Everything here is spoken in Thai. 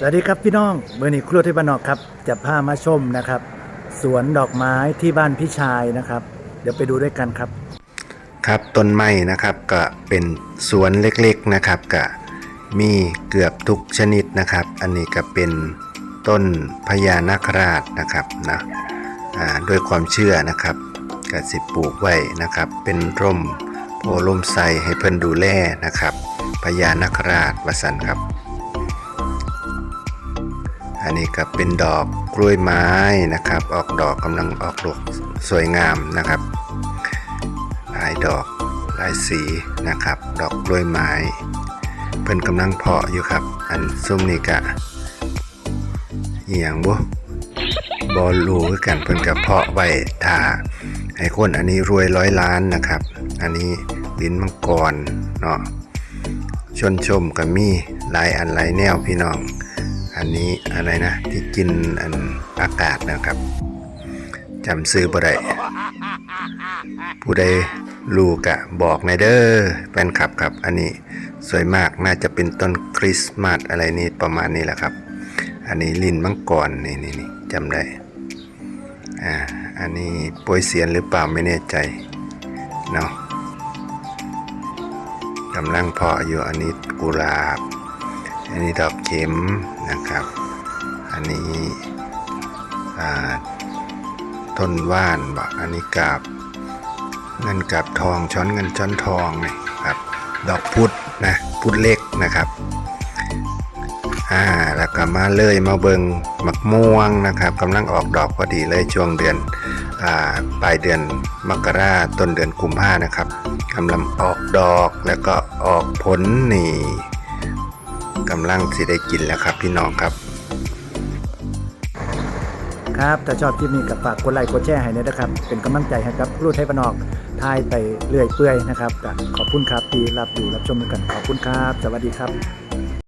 สวัสดีครับพี่น้องเบอร์นี้ครัวที่บ้านนอกครับ จะพามาชมนะครับ สวนดอกไม้ที่บ้านพี่ชายนะครับ เดี๋ยวไปดูด้วยกันครับ ครับต้นไม้นะครับก็เป็นสวนเล็กๆนะครับก็มีเกือบทุกชนิดนะครับ อันนี้ก็เป็นต้นพญานาคราชนะครับนะด้วยความเชื่อนะครับก็สิปลูกไว้นะครับ เป็นร่มโพล่มไทรให้เพิ่นดูแลนะครับพญานาคราชวสันครับ อันนี้ก็เป็นดอกกล้วยไม้นะครับ ออกดอกกำลังออกดอกสวยงามนะครับหลายดอกหลายสีนะครับ ดอกกล้วยไม้เพิ่นกำลังเพาะอยู่ครับ อันซุ่มนี่กะเอหย่างบ่บอลูคือกันเพิ่นกับเพาะไว้ท่าให้คนอันนี้รวยร้อยล้านนะครับ อันนี้ลิ้นมังกรเนาะชนชมก็มีหลายอันหลายแนวพี่น้อง อันนี้อะไรนะ ที่กินอันอากาศนะครับจำซื้อบ่ได้ผู้ใดรู้กะบอกในอยเด้อแฟนคลับครับ อันนี้สวยมากน่าจะเป็นต้นคริสต์มาสอะไรนี่ประมาณนี้แหละครับ อันนี้ลินมังกรนี่นี่นี่จำได้อ่าอันนี้โปรยเสียนหรือเปล่าไม่แน่ใจเนาะกำลังเพาะอยู่อันนี้กุหลาบ อันนี้ดอกเข็ม นะครับ อันนี้ต้นว่านบอันนี้กาบเงินกับทองช้อนเงินช้อนทองนี่ครับ ดอกพุธนะพุธเล็กนะครับอ่าแล้วก็มาเลยมาเบิงมักม่วงนะครับกำลังออกดอกพอดีเลยช่วงเดือนอ่าปลายเดือนมกราต้นเดือนกุมภานะครับกำลังออกดอกแล้วก็ออกผลนี่ กำลังสิได้กินแล้วครับพี่น้องครับ ครับถ้าชอบคลิปนี้ก็ฝากกดไลค์กดแชร์ให้ด้วยนะครับ เป็นกำลังใจให้กับรูดไทยบ้านอกทายไปเรื่อยเปื่อยนะครับก็ขอบคุณครับที่รับอยู่รับชมกันขอบคุณครับ สวัสดีครับ